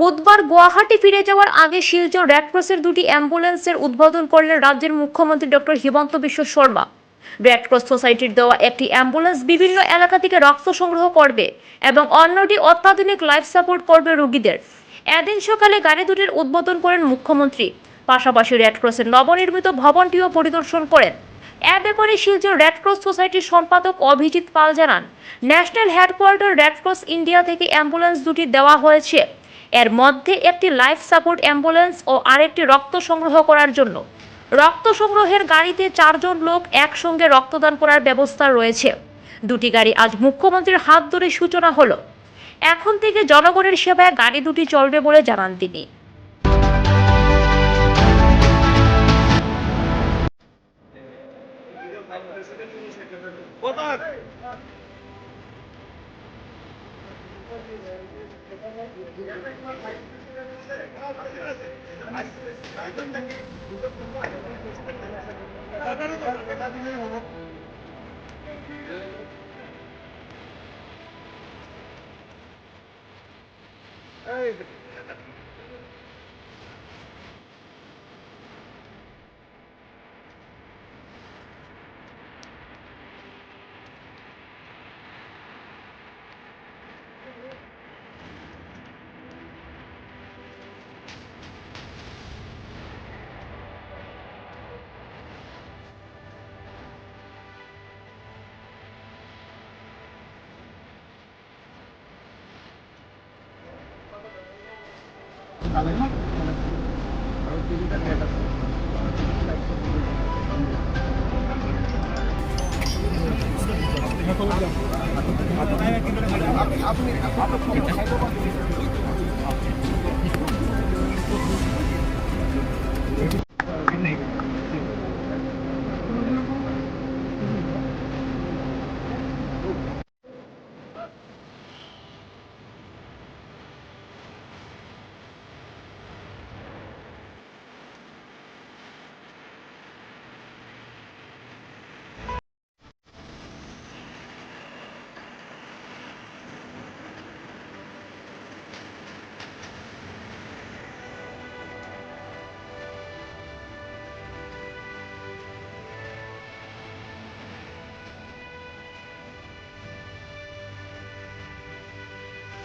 বুধবার গুয়াহাটি ফিরে যাওয়ার আগে শিলচর রেড ক্রসের দুটি অ্যাম্বুলেন্সের উদ্বোধন করলেন রাজ্যের মুখ্যমন্ত্রী doctor Himanta Biswa Sarma. Red cross সোসাইটির দেওয়া একটি অ্যাম্বুলেন্স বিভিন্ন এলাকা থেকে রক্ত সংগ্রহ করবে এবং অন্যটি অত্যাধুনিক লাইফ সাপোর্ট করবে রোগীদের। এদিন সকালে গাড়ি দুটির উদ্বোধন করেন মুখ্যমন্ত্রী। পাশাপাশি রেড ক্রসের নবনির্মিত ভবনটিও পরিদর্শন করেন। এ ব্যাপারে শিলচর রেড ক্রস সোসাইটির সম্পাদক অভিজিৎ পাল জানান national headquarter red cross India থেকে অ্যাম্বুলেন্স দুটি দেওয়া হয়েছে। এর মধ্যে একটি লাইফ সাপোর্ট অ্যাম্বুলেন্স ও আরেকটি রক্ত সংগ্রহ করার জন্য। রক্ত সংগ্রহের গাড়িতে চারজন লোক একসঙ্গে রক্তদান করার ব্যবস্থা রয়েছে। দুটি গাড়ি আজ মুখ্যমন্ত্রীর হাত ধরে সূচনা হলো। এখন থেকে জনগণের সেবায় গাড়ি দুটি চলবে বলে জানান তিনি। Hey. আপনি